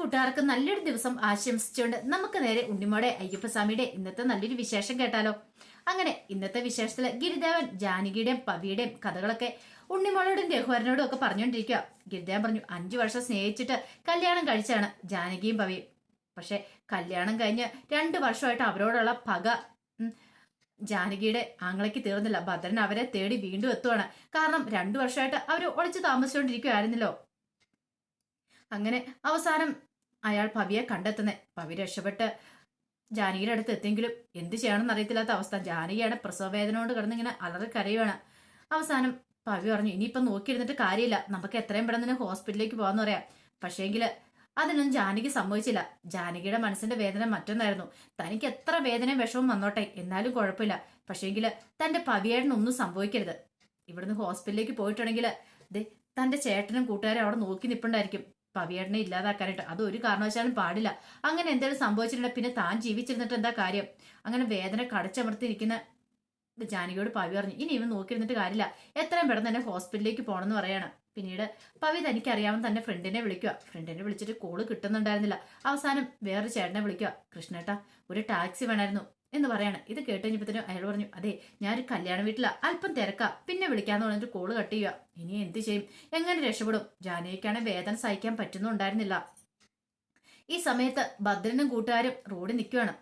കൂട്ടുകാർക്ക് നല്ലൊരു ദിവസം ആശംസിച്ചുകൊണ്ട് നമുക്ക് നേരെ ഉണ്ണിമോടെ അയ്യപ്പസ്വാമിയുടെ ഇന്നത്തെ നല്ലൊരു വിശേഷം കേട്ടാലോ. അങ്ങനെ ഇന്നത്തെ വിശേഷത്തിൽ ഗിരിദേവൻ ജാനകിയുടെയും പവിയുടെയും കഥകളൊക്കെ ഉണ്ണിമോളോടും രഘുവരനോടും ഒക്കെ പറഞ്ഞുകൊണ്ടിരിക്കുക ഗിരിദേവൻ പറഞ്ഞു അഞ്ചു വർഷം സ്നേഹിച്ചിട്ട് കല്യാണം കഴിച്ചാണ് ജാനകിയും പവിയും. പക്ഷെ കല്യാണം കഴിഞ്ഞ് രണ്ട് വർഷമായിട്ട് അവരോടുള്ള പക ജാനകിയുടെ ആങ്ങളയ്ക്ക് തീർന്നില്ല. ഭദ്രൻ അവരെ തേടി വീണ്ടും എത്തുവാണ്. കാരണം രണ്ടു വർഷമായിട്ട് അവർ ഒളിച്ചു താമസിച്ചുകൊണ്ടിരിക്കുകയായിരുന്നല്ലോ അങ്ങനെ അവസാനം അയാൾ പവിയെ കണ്ടെത്തുന്നത് പവി രക്ഷപ്പെട്ട് ജാനകിയുടെ അടുത്ത് എത്തിയെങ്കിലും എന്ത് ചെയ്യണമെന്ന് അറിയത്തില്ലാത്ത അവസ്ഥ. ജാനകിയാണ് പ്രസവവേദന കൊണ്ട് കിടന്നിങ്ങനെ അലറി കരയുവാണ് അവസാനം പവി പറഞ്ഞു ഇനിയിപ്പം നോക്കിയിരുന്നിട്ട് കാര്യമില്ല. നമുക്ക് എത്രയും പെട്ടെന്ന് ഹോസ്പിറ്റലിലേക്ക് പോകാന്ന് പറയാം. പക്ഷേങ്കിൽ അതിനൊന്നും ജാനകി സംഭവിച്ചില്ല ജാനകിയുടെ മനസ്സിന്റെ വേദന മറ്റൊന്നായിരുന്നു. തനിക്ക് എത്ര വേദനയും വിഷമം വന്നോട്ടെ. എന്നാലും കുഴപ്പമില്ല. പക്ഷേങ്കിൽ തന്റെ പവിയേട്ടനൊന്നും സംഭവിക്കരുത്. ഇവിടുന്ന് ഹോസ്പിറ്റലിലേക്ക് പോയിട്ടുണ്ടെങ്കിൽ ദേ തന്റെ ചേട്ടനും കൂട്ടുകാരും അവിടെ നോക്കി നിൽപ്പുണ്ടായിരിക്കും പവിയേട്ടനെ ഇല്ലാതാക്കാനായിട്ട്. അത് ഒരു കാരണവശാലും പാടില്ല. അങ്ങനെ എന്തെങ്കിലും സംഭവിച്ചിട്ടുണ്ടെങ്കിൽ പിന്നെ താൻ ജീവിച്ചിരുന്നിട്ട് എന്താ കാര്യം? അങ്ങനെ വേദന കടച്ചമർത്തിയിരിക്കുന്ന ജാനകിയോട് പവി പറഞ്ഞു ഇനി ഇവൻ നോക്കിയിരുന്നിട്ട് കാര്യമില്ല. എത്രയും പെട്ടെന്ന് തന്നെ ഹോസ്പിറ്റലിലേക്ക് പോകണമെന്ന് പറയാണ്. പിന്നീട് പവി തനിക്കറിയാവുന്ന തന്റെ ഫ്രണ്ടിനെ വിളിക്കുക. ഫ്രണ്ടിനെ വിളിച്ചിട്ട് കോൾ കിട്ടുന്നുണ്ടായിരുന്നില്ല. അവസാനം വേറൊരു ചേട്ടനെ വിളിക്കുക. കൃഷ്ണേട്ട ഒരു ടാക്സി വേണമായിരുന്നു എന്ന് പറയാണ്. ഇത് കേട്ട് കഴിഞ്ഞപ്പോഴത്തേനും അയാൾ പറഞ്ഞു അതെ ഞാനൊരു കല്യാണ വീട്ടിലാ. അല്പം തിരക്കാം. പിന്നെ വിളിക്കാന്ന് പറഞ്ഞിട്ട് കോൾ കട്ട് ചെയ്യുക. ഇനി എന്ത് ചെയ്യും? എങ്ങനെ രക്ഷപ്പെടും? ജാനകിക്കാണ് വേദന സഹിക്കാൻ പറ്റുന്നുണ്ടായിരുന്നില്ല ഈ സമയത്ത് ഭദ്രനും കൂട്ടുകാരും റോഡിൽ നിൽക്കുകയാണ്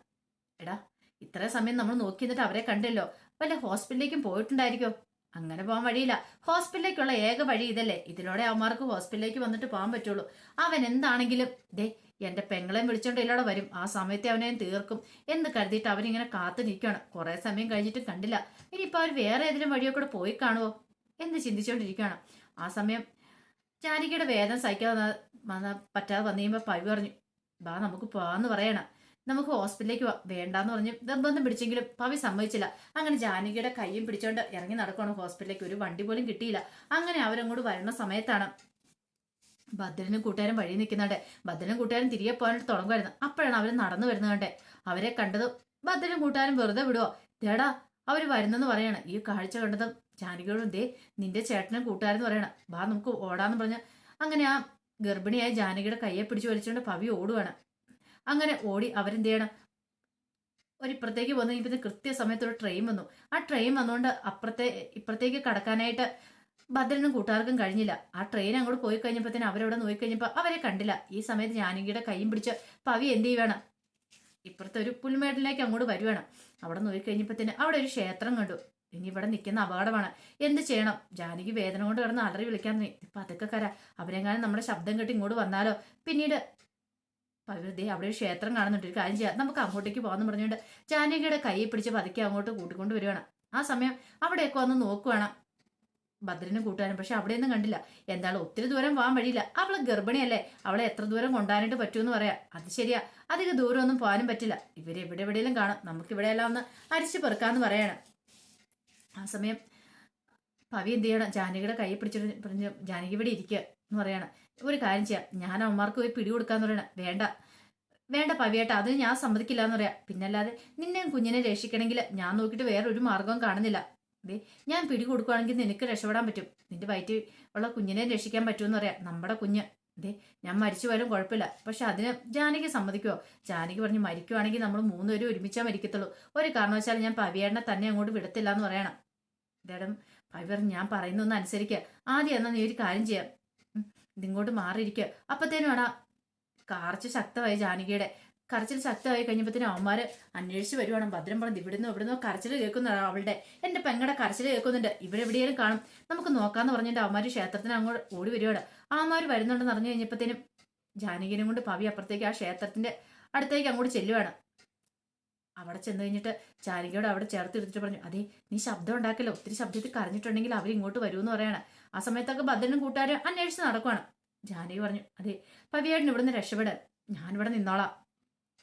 എടാ ഇത്ര സമയം നമ്മൾ നോക്കി നിന്നിട്ട് അവരെ കണ്ടല്ലോ. വല്ല ഹോസ്പിറ്റലിലേക്കും പോയിട്ടുണ്ടായിരിക്കോ? അങ്ങനെ പോകാൻ വഴിയില്ല. ഹോസ്പിറ്റലിലേക്കുള്ള ഏക വഴി ഇതല്ലേ. ഇതിലൂടെ അവന്മാർക്ക് ഹോസ്പിറ്റലിലേക്ക് വന്നിട്ട് പോകാൻ പറ്റുള്ളൂ. അവൻ എന്താണെങ്കിലും ദേ എന്റെ പെങ്ങളെയും വിളിച്ചോണ്ട് ഇല്ലാതെ വരും. ആ സമയത്ത് അവനെ തീർക്കും എന്ന് കരുതിയിട്ട് അവനിങ്ങനെ കാത്തു നിൽക്കുകയാണ്. കുറെ സമയം കഴിഞ്ഞിട്ട് കണ്ടില്ല. ഇനിയിപ്പോ അവർ വേറെ ഏതെങ്കിലും വഴിയോ കൂടെ പോയി കാണുമോ എന്ന് ചിന്തിച്ചുകൊണ്ടിരിക്കുകയാണ്. ആ സമയം ജാനകിയുടെ വേദന സഹിക്കാതെ പറ്റാതെ വന്നു കഴിയുമ്പോൾ പവി പറഞ്ഞു ബാ നമുക്ക് പോവാന്ന് പറയണം. നമുക്ക് ഹോസ്പിറ്റലിലേക്ക് വേണ്ടാന്ന് പറഞ്ഞ് നിർബന്ധം പിടിച്ചെങ്കിലും പവി സമ്മതിച്ചില്ല. അങ്ങനെ ജാനകിയുടെ കൈയും പിടിച്ചോണ്ട് ഇറങ്ങി നടക്കുകയാണ് ഹോസ്പിറ്റലിലേക്ക്. ഒരു വണ്ടി പോലും കിട്ടിയില്ല. അങ്ങനെ അവരങ്ങോട്ട് വരുന്ന സമയത്താണ് ഭദ്രനും കൂട്ടുകാരും വഴി നിൽക്കുന്നുണ്ട്. ഭദ്രനും കൂട്ടുകാരും തിരികെ പോകാനായിട്ട് തുടങ്ങുമായിരുന്നു അപ്പോഴാണ് അവർ നടന്നു വരുന്നത് കണ്ടേ. അവരെ കണ്ടത് ഭദ്രനും കൂട്ടുകാരും വെറുതെ വിടുവോ? തേടാ അവർ വരുന്നെന്ന് പറയാണ്. ഈ കാഴ്ച കണ്ടതും ജാനകിയോടും ദേ നിന്റെ ചേട്ടനും കൂട്ടുകാരെന്ന് പറയണം. ബാ നമുക്ക് ഓടാന്ന് പറഞ്ഞ അങ്ങനെ ആ ഗർഭിണിയായ ജാനകിയുടെ കയ്യെ പിടിച്ചു വലിച്ചുകൊണ്ട് പവി ഓടുവാണ്. അങ്ങനെ ഓടി അവരെന്ത് ചെയ്യണം ഒരു ഇപ്പുറത്തേക്ക് വന്നു. ഇപ്പം കൃത്യസമയത്ത് ഒരു ട്രെയിൻ വന്നു. ആ ട്രെയിൻ വന്നുകൊണ്ട് അപ്പുറത്തെ ഇപ്പുറത്തേക്ക് കടക്കാനായിട്ട് ഭദ്രനും കൂട്ടുകാർക്കും കഴിഞ്ഞില്ല. ആ ട്രെയിൻ അങ്ങോട്ട് പോയി കഴിഞ്ഞപ്പോഴത്തേന് അവരവിടെ നോക്കി കഴിഞ്ഞപ്പോൾ അവരെ കണ്ടില്ല. ഈ സമയത്ത് ജാനകിയുടെ കൈയും പിടിച്ച് പവി എന്ത് ചെയ്യുവാണ്? ഇപ്പുറത്തെ ഒരു പുൽമേട്ടിലേക്ക് അങ്ങോട്ട് വരുവാണ്. അവിടെ നോക്കി കഴിഞ്ഞപ്പോഴത്തേന് അവിടെ ഒരു ക്ഷേത്രം കണ്ടു. ഇനി ഇവിടെ നിൽക്കുന്ന അപകടമാണ്. എന്ത് ചെയ്യണം? ജാനകി വേദന കൊണ്ട് കിടന്ന് അലറി വിളിക്കാൻ തുടങ്ങി. ഇപ്പൊ അതൊക്കെ കര. അവരെങ്ങാനും നമ്മുടെ ശബ്ദം കെട്ടി ഇങ്ങോട്ട് വന്നാലോ? പിന്നീട് പവിതേ അവിടെ ക്ഷേത്രം കാണുന്നുണ്ട് ഒരു കാര്യം ചെയ്യാം. നമുക്ക് അങ്ങോട്ടേക്ക് പോകാന്ന് പറഞ്ഞുകൊണ്ട് ജാനകിയുടെ കൈ പിടിച്ച് പതുക്കെ അങ്ങോട്ട് കൂട്ടിക്കൊണ്ട് വരുവാണ് ആ സമയം അവിടെയൊക്കെ വന്ന് നോക്കുവാണ് ഭദ്രനും കൂട്ടുകാരും. പക്ഷെ അവിടെയൊന്നും കണ്ടില്ല. എന്താണ് ഒത്തിരി ദൂരം പോകാൻ വഴിയില്ല. അവൾ ഗർഭിണിയല്ലേ? അവളെ എത്ര ദൂരം കൊണ്ടുപോകാനായിട്ട് പറ്റുമെന്ന് പറയാം. അത് ശരിയാ. അധികം ദൂരം ഒന്നും പോകാനും പറ്റില്ല. ഇവർ എവിടെ എവിടെയെങ്കിലും കാണാം. നമുക്ക് ഇവിടെ എല്ലാം ഒന്ന് അരിച്ചു പെറുക്കാന്ന് പറയാണ്. ആ സമയം പവി എന്ത് ചെയ്യണം? ജാനകിയുടെ കൈ പിടിച്ചിട്ട് പറഞ്ഞു ജാനകി ഇവിടെ ഇരിക്കുക. എന്ന് പറയാണ്. ഒരു കാര്യം ചെയ്യാം. ഞാൻ അവന്മാർക്ക് പോയി പിടി കൊടുക്കാന്ന് പറയണം. വേണ്ട. വേണ്ട പവിയേട്ട അത് ഞാൻ സമ്മതിക്കില്ല എന്ന് പറയാം. പിന്നല്ലാതെ നിന്നെ കുഞ്ഞിനെ രക്ഷിക്കണമെങ്കിൽ ഞാൻ നോക്കിയിട്ട് വേറെ ഒരു മാർഗവും കാണുന്നില്ല. ദേ ഞാൻ പിടി കൊടുക്കുവാണെങ്കിൽ നിനക്ക് രക്ഷപ്പെടാൻ പറ്റും. നിന്റെ വയറ്റിൽ ഉള്ള കുഞ്ഞിനെ രക്ഷിക്കാൻ പറ്റുമെന്ന് പറയാം. നമ്മുടെ കുഞ്ഞ്. ദേ ഞാൻ മരിച്ചു പോയാലും കുഴപ്പമില്ല. പക്ഷെ അതിന് ജാനകി സമ്മതിക്കുമോ ജാനകി പറഞ്ഞ് മരിക്കുവാണെങ്കിൽ നമ്മൾ മൂന്നുപേരും ഒരുമിച്ചാൽ മരിക്കത്തുള്ളൂ. ഒരു കാരണവശാലും ഞാൻ പവിയേട്ടനെ തന്നെ അങ്ങോട്ട് വിടത്തില്ല എന്ന് പറയണം. ഇതേടം പവി പറഞ്ഞു ഞാൻ പറയുന്നൊന്ന് അനുസരിക്കുക ആദ്യം എന്നാൽ നീ ഒരു കാര്യം ചെയ്യാം. ഇതിങ്ങോട്ട് മാറിയിരിക്കുക അപ്പത്തേനും ആടാ കാർച്ച് ശക്തമായി ജാനകിയുടെ. കരച്ചിൽ ശക്തമായി കഴിഞ്ഞപ്പോഴത്തേനും അവന്മാര് അന്വേഷിച്ച് വരുവാണ്. ഭദ്രം പറഞ്ഞത് ഇവിടുന്ന് ഇവിടുന്ന്? കരച്ചിൽ കേൾക്കുന്നതാണ് അവളുടെ. എന്റെ പെങ്ങടെ കരച്ചിൽ കേൾക്കുന്നുണ്ട്. ഇവരെവിടെയും കാണും. നമുക്ക് നോക്കാന്ന് പറഞ്ഞിട്ട് അവന്മാര് ക്ഷേത്രത്തിന് അങ്ങോട്ട് ഓടി വരുവാണ് അവന്മാര് വരുന്നുണ്ടെന്ന് അറിഞ്ഞു കഴിഞ്ഞപ്പോഴത്തേനും ജാനകിനും കൊണ്ട് പവി അപ്പുറത്തേക്ക് ആ ക്ഷേത്രത്തിന്റെ അടുത്തേക്ക് അങ്ങോട്ട് ചെല്ലുവാണ്. അവിടെ ചെന്ന് കഴിഞ്ഞിട്ട് ചാരികയോട് അവിടെ ചേർത്ത് എടുത്തിട്ട് പറഞ്ഞു അതെ നീ ശബ്ദം ഉണ്ടാക്കില്ല? ഒത്തിരി ശബ്ദത്തിൽ കരഞ്ഞിട്ടുണ്ടെങ്കിൽ അവർ ഇങ്ങോട്ട് വരുമെന്ന് പറയാണ്. ആ സമയത്തൊക്കെ ഭദ്രനും കൂട്ടുകാരും അന്വേഷിച്ച് നടക്കുവാണ്. ജാനകി പറഞ്ഞു അതെ പവിയേട്ടൻ ഇവിടുന്ന് രക്ഷപ്പെടാൻ. ഞാനിവിടെ നിന്നോളാം.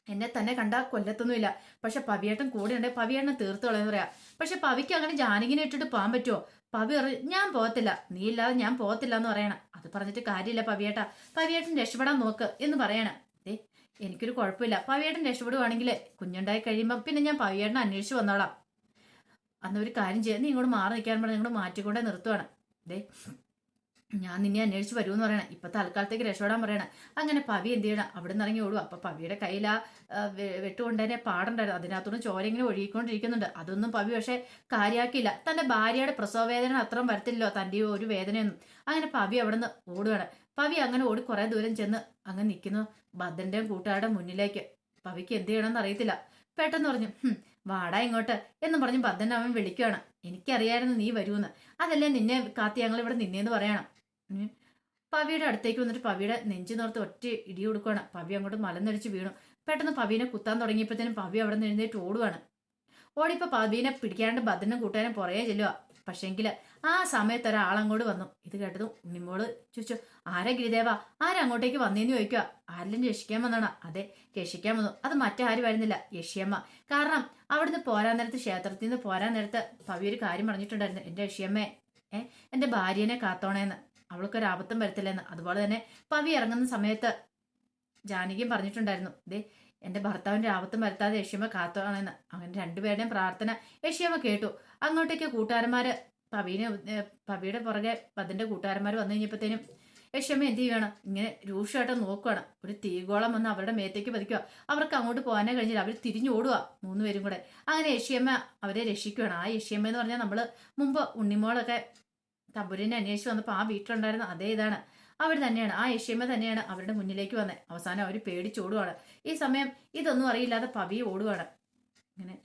എന്നെ തന്നെ കണ്ടാൽ കൊല്ലത്തൊന്നുമില്ല. പക്ഷെ പവിയേട്ടൻ കൂടെ ഉണ്ടെങ്കിൽ പവിയേട്ടനെ തീർത്തു കളയെന്ന് പറയാം. പക്ഷെ പവിക്ക് അങ്ങനെ ജാനകിനെ ഇട്ടിട്ട് പോകാൻ പറ്റുമോ? പവി പറഞ്ഞു ഞാൻ പോകത്തില്ല. നീ ഇല്ലാതെ ഞാൻ പോകത്തില്ല എന്ന് പറയണം. അത് പറഞ്ഞിട്ട് കാര്യമില്ല പവിയേട്ട. പവിയേട്ടൻ രക്ഷപ്പെടാൻ നോക്ക് എന്ന് പറയണം. ദേ എനിക്കൊരു കുഴപ്പമില്ല. പവിയേട്ടൻ രക്ഷപ്പെടുവാണെങ്കിൽ കുഞ്ഞുണ്ടായി കഴിയുമ്പോൾ പിന്നെ ഞാൻ പവിയേട്ടനെ അന്വേഷിച്ച് വന്നോളാം. അന്ന് ഒരു കാര്യം ചെയ്യാൻ നീ ഇങ്ങോട്ട് മാറി നിൽക്കാൻ പറഞ്ഞ് ഇങ്ങോട്ട് മാറ്റിക്കൊണ്ടേ നിർത്തുവാണ്. ദേ ഞാൻ നിന്നെ അന്വേഷിച്ച് വരുമെന്ന് പറയണം. ഇപ്പൊ തൽക്കാലത്തേക്ക് രക്ഷപ്പെടാൻ പറയണം. അങ്ങനെ പവി എന്ത് ചെയ്യണം? അവിടെ നിന്ന് ഇറങ്ങി ഓടും അപ്പൊ പവിയുടെ കയ്യിൽ ആ വെട്ടുകൊണ്ടതിനെ പാടുണ്ടായിരുന്നു. അതിനകത്തുനിന്ന് ചോര ഇങ്ങനെ ഒഴുകിക്കൊണ്ടിരിക്കുന്നുണ്ട്. അതൊന്നും പവി പക്ഷെ കാര്യമാക്കിയില്ല തന്റെ ഭാര്യയുടെ പ്രസവ വേദന അത്രയും വരത്തില്ലല്ലോ. തന്റെ ഒരു വേദനയൊന്നും. അങ്ങനെ പവി അവിടെ നിന്ന് ഓടുകയാണ് പവി അങ്ങനെ ഓടി കുറെ ദൂരം ചെന്ന് അങ്ങനെ നിൽക്കുന്നു ഭദ്രന്റെയും കൂട്ടുകാരുടെ മുന്നിലേക്ക്. പവിക്ക് എന്ത് ചെയ്യണമെന്ന് അറിയത്തില്ല. പെട്ടെന്ന് പറഞ്ഞു "ഹും, വാടാ ഇങ്ങോട്ട് എന്ന് പറഞ്ഞ് അവൻ വിളിക്കുകയാണ് എനിക്കറിയായിരുന്നു നീ വരുമെന്ന്. അതല്ലേ നിന്നെ കാത്തി ഞങ്ങൾ ഇവിടെ നിന്നേന്ന് പറയണം. പവിയുടെ അടുത്തേക്ക് വന്നിട്ട് പവിയുടെ നെഞ്ചു നോർത്ത് ഒറ്റ ഇടി കൊടുക്കുകയാണ് പവി അങ്ങോട്ട് മലന്നടിച്ച് വീണു. പെട്ടെന്ന് പവീനെ കുത്താൻ തുടങ്ങിയപ്പോഴത്തേനും പവി അവിടെ നിന്ന് എഴുന്നേറ്റ് ഓടുവാണ്. ഓടിപ്പോ പവീനെ പിടിക്കാണ്ട് ഭദ്രനും കൂട്ടാനും പുറകെ ചെല്ലുക പക്ഷേങ്കിൽ ആ സമയത്ത് ഒരാളങ്ങോട്ട് വന്നു. ഇത് കേട്ടതും ഉണ്ണിമോൾ ചോദിച്ചു ആരാ ഗിരിദേവ? ആരാ അങ്ങോട്ടേക്ക് വന്നേന്ന് ചോദിക്കുക ആരെല്ലാം രക്ഷിക്കാൻ വന്നാണ് അതെ രക്ഷിക്കാൻ വന്നു. അത് മറ്റാരും വരുന്നില്ല യഷിയമ്മ കാരണം അവിടുന്ന് പോരാൻ നേരത്ത് ക്ഷേത്രത്തിൽ നിന്ന് പോരാൻ നേരത്ത് പവി ഒരു കാര്യം പറഞ്ഞിട്ടുണ്ടായിരുന്നു. എന്റെ യഷിയമ്മേ ഏ എന്റെ ഭാര്യനെ കാത്തോണേന്ന്. അവൾക്കൊരു ആപത്തും വരത്തില്ലെന്ന്. അതുപോലെ തന്നെ പവി ഇറങ്ങുന്ന സമയത്ത് ജാനകിയും പറഞ്ഞിട്ടുണ്ടായിരുന്നു. ദേ എന്റെ ഭർത്താവിന്റെ ആപത്തും വരുത്താതെ യക്ഷിയമ്മ കാത്തോണെന്ന്. അങ്ങനെ രണ്ടുപേരുടെയും പ്രാർത്ഥന യക്ഷിയമ്മ കേട്ടു. അങ്ങോട്ടേക്ക് കൂട്ടുകാരന്മാര് പവീനെ പവിയുടെ പുറകെ അതിന്റെ കൂട്ടുകാരന്മാർ വന്നു കഴിഞ്ഞപ്പോഴത്തേനും യക്ഷമ്മ എന്ത് ചെയ്യണം ഇങ്ങനെ രൂക്ഷമായിട്ട് നോക്കുകയാണ് ഒരു തീകോളം വന്ന് അവരുടെ മേത്തേക്ക് പതിക്കുക അവർക്ക് അങ്ങോട്ട് പോകാനേ കഴിഞ്ഞില്ല. അവർ തിരിഞ്ഞോടുക മൂന്നുപേരും കൂടെ. അങ്ങനെ യക്ഷിയമ്മ അവരെ രക്ഷിക്കുകയാണ് ആ യക്ഷിയമ്മ എന്ന് പറഞ്ഞാൽ നമ്മൾ മുമ്പ് ഉണ്ണിമോളൊക്കെ തമ്പുരിനെ അന്വേഷിച്ച് വന്നപ്പോൾ ആ വീട്ടിലുണ്ടായിരുന്ന അതേ ഇതാണ്. അവർ തന്നെയാണ്. ആ യക്ഷിയമ്മ തന്നെയാണ് അവരുടെ മുന്നിലേക്ക് വന്നത് അവസാനം അവർ പേടിച്ചോടുകയാണ് ഈ സമയം ഇതൊന്നും അറിയില്ലാതെ പവി ഓടുകയാണ് ഇങ്ങനെ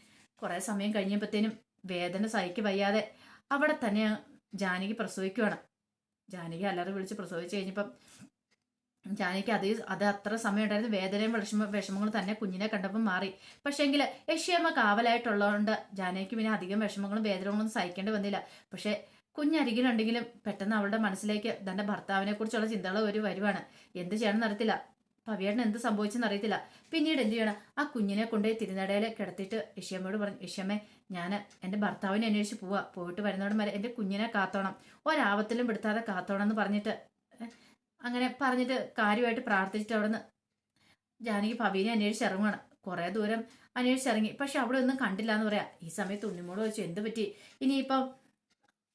കുറേ സമയം കഴിഞ്ഞപ്പോഴത്തേനും വേദന സഹിക്ക് വയ്യാതെ അവിടെ തന്നെ ജാനകി പ്രസവിക്കുകയാണ് ജാനകി അല്ലറി വിളിച്ച് പ്രസവിച്ച് കഴിഞ്ഞപ്പം ജാനകി അത് അത് അത്ര സമയം ഉണ്ടായിരുന്നു. വേദനയും വിഷമ വിഷമങ്ങളും തന്നെ കുഞ്ഞിനെ കണ്ടപ്പോൾ മാറി. പക്ഷേങ്കിൽ യക്ഷിയമ്മ കാവലായിട്ടുള്ളതുകൊണ്ട് ജാനകിക്ക് പിന്നെ അധികം വിഷമങ്ങളും വേദനകളൊന്നും സഹിക്കേണ്ടി വന്നില്ല. പക്ഷേ കുഞ്ഞരികിലുണ്ടെങ്കിലും പെട്ടെന്ന് അവളുടെ മനസ്സിലേക്ക് തന്റെ ഭർത്താവിനെ കുറിച്ചുള്ള ചിന്തകൾ ഒരു വരുവാണ്. എന്ത് ചെയ്യണമെന്ന് അറിയത്തില്ല. പവിയേട്ടൻ എന്ത് സംഭവിച്ചെന്ന് അറിയത്തില്ല. പിന്നീട് എന്ത് ചെയ്യണം? ആ കുഞ്ഞിനെ കൊണ്ടുപോയി തിരുനടയിൽ കിടത്തിയിട്ട് ഇഷ്യമ്മയോട് പറഞ്ഞു ഇഷ്യമ്മേ ഞാൻ എന്റെ ഭർത്താവിനെ അന്വേഷിച്ച് പോവാ. പോയിട്ട് വരുന്നവിടെ വരെ എന്റെ കുഞ്ഞിനെ കാത്തോണം. ഒരാപത്തിലും പെടുത്താതെ കാത്തോണം എന്ന് പറഞ്ഞിട്ട് അങ്ങനെ പറഞ്ഞിട്ട് കാര്യമായിട്ട് പ്രാർത്ഥിച്ചിട്ട് അവിടെ നിന്ന് ജാനകി പവീനെ അന്വേഷിച്ച് ഇറങ്ങുവാണ്. കുറേ ദൂരം അന്വേഷിച്ചിറങ്ങി പക്ഷെ അവിടെ ഒന്നും കണ്ടില്ല എന്ന് പറയാം. ഈ സമയത്ത് ഉണ്ണിമോട് ചോദിച്ചു എന്ത് പറ്റി? ഇനിയിപ്പം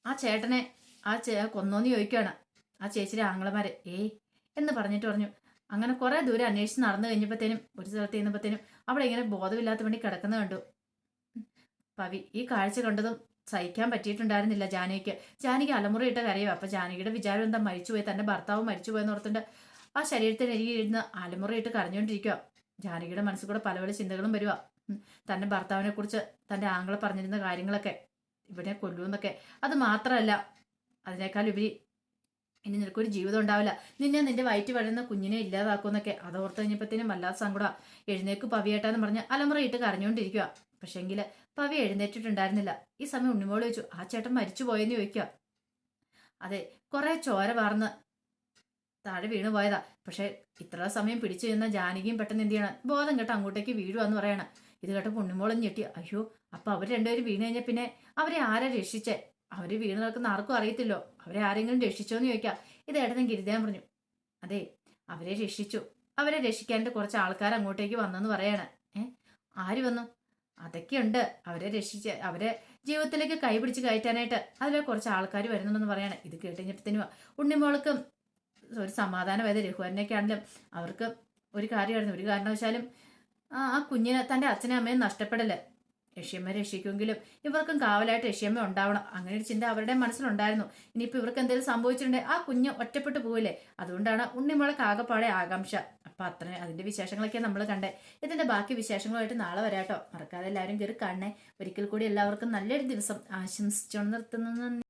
ആ ചേട്ടനെ ആ ചേ കൊന്നോന്ന് ചോദിക്കുകയാണ് ആ ചേച്ചിയുടെ ആങ്ങളമാരെ ഏയ് എന്ന് പറഞ്ഞിട്ട് പറഞ്ഞു. അങ്ങനെ കുറേ ദൂരെ അന്വേഷിച്ച് നടന്നു കഴിഞ്ഞപ്പോഴത്തേനും ഒരു സ്ഥലത്ത് ചെന്നപ്പോഴത്തേനും അവിടെ ഇങ്ങനെ ബോധമില്ലാത്ത വേണ്ടി കിടക്കുന്ന കണ്ടു. പവി ഈ കാഴ്ച കണ്ടതും സഹിക്കാൻ പറ്റിയിട്ടുണ്ടായിരുന്നില്ല ജാനകിക്ക്. ജാനകി അലമുറയിട്ട കരയോ. അപ്പൊ ജാനകിയുടെ വിചാരം എന്താ? മരിച്ചുപോയി തന്റെ ഭർത്താവ് മരിച്ചുപോയെന്ന് ഓർത്തിട്ട് ആ ശരീരത്തിനരികെ ഇരുന്ന് അലമുറയിട്ട് കരഞ്ഞുകൊണ്ടിരിക്കുക ജാനകിയുടെ മനസ്സിൽ കൂടെ പല പല ചിന്തകളും വരിക തന്റെ ഭർത്താവിനെ കുറിച്ച് തന്റെ ആങ്ങളെ പറഞ്ഞിരുന്ന കാര്യങ്ങളൊക്കെ ഇവനെ കൊല്ലുമെന്നൊക്കെ. അത് മാത്രമല്ല അതിനേക്കാൾ ഉപരി ഇനി നിനക്കൊരു ജീവിതം ഉണ്ടാവില്ല. നിന്നെ നിന്റെ വയറ്റ് വളരുന്ന കുഞ്ഞിനെ ഇല്ലാതാക്കുമെന്നൊക്കെ അത് ഓർത്ത് കഴിഞ്ഞപ്പോഴത്തേനും വല്ലാത്ത സങ്കടം. എഴുന്നേക്ക് പവിയേട്ടാന്ന് പറഞ്ഞ് അലമുറയിട്ട് കരഞ്ഞുകൊണ്ടിരിക്കുക പക്ഷെങ്കിൽ പവി എഴുന്നേറ്റിട്ടുണ്ടായിരുന്നില്ല. ഈ സമയം ഉണ്ണിമോൾ ചോദിച്ചു ആ ചേട്ടൻ മരിച്ചു പോയെന്ന് ചോദിക്കുക അതെ കുറെ ചോര വാർന്ന് താഴെ വീണു പോയതാ. പക്ഷെ ഇത്ര സമയം പിടിച്ചു നിന്ന ജാനകിയും പെട്ടെന്ന് എന്ത് ചെയ്യണം? ബോധം കേട്ട് അങ്ങോട്ടേക്ക് വീഴുവാന്ന് പറയണം. ഇത് കേട്ടപ്പോൾ ഉണ്ണിമോളും ഞെട്ടി. അയ്യോ അപ്പൊ അവർ രണ്ടുപേരും വീണ് കഴിഞ്ഞാൽ പിന്നെ അവരെ ആരാ രക്ഷിച്ചേ? അവർ വീണ് നടക്കുന്ന ആർക്കും അറിയത്തില്ലോ. അവരെ ആരെങ്കിലും രക്ഷിച്ചോന്ന് ചോദിക്കാം. ഇത് ഏട്ടനും ഗിരിദേവൻ പറഞ്ഞു. അതെ അവരെ രക്ഷിച്ചു. അവരെ രക്ഷിക്കാനായിട്ട് കുറച്ച് ആൾക്കാർ അങ്ങോട്ടേക്ക് വന്നെന്ന് പറയാണ്. ഏ ആര് വന്നു? അതൊക്കെയുണ്ട്. അവരെ രക്ഷിച്ച് അവരെ ജീവിതത്തിലേക്ക് കൈപിടിച്ച് കയറ്റാനായിട്ട് അതിലെ കുറച്ച് ആൾക്കാർ വരുന്നുണ്ടെന്ന് പറയാണ്. ഇത് കേട്ട് ഉണ്ണിമോൾക്കും ഒരു സമാധാനമായത് രഘുവരനൊക്കെ ആണെങ്കിലും അവർക്ക് ഒരു കാര്യമായിരുന്നു. ഒരു കാരണവശാലും ആ കുഞ്ഞിനെ തന്റെ അച്ഛനും അമ്മയും നഷ്ടപ്പെടൽ. യക്ഷ്യമ്മ രക്ഷിക്കുമെങ്കിലും ഇവർക്കും കാവലായിട്ട് യക്ഷ്യമ്മ ഉണ്ടാവണം. അങ്ങനെ ഒരു ചിന്ത അവരുടെ മനസ്സിലുണ്ടായിരുന്നു. ഇനിയിപ്പോൾ ഇവർക്ക് എന്തെങ്കിലും സംഭവിച്ചിട്ടുണ്ടെങ്കിൽ ആ കുഞ്ഞ് ഒറ്റപ്പെട്ടു പോവില്ലേ? അതുകൊണ്ടാണ് ഉണ്ണിമോളെ ആകപ്പാടെ ആകാംക്ഷ. അപ്പം അത്ര അതിന്റെ വിശേഷങ്ങളൊക്കെ നമ്മൾ കണ്ടേ. ഇതിന്റെ ബാക്കി വിശേഷങ്ങളുമായിട്ട് നാളെ വരാട്ടോ. മറക്കാതെ എല്ലാവരും കയറി കാണണേ. ഒരിക്കൽ കൂടി എല്ലാവർക്കും നല്ലൊരു ദിവസം ആശംസിച്ചുകൊണ്ട് നിർത്തുന്നു.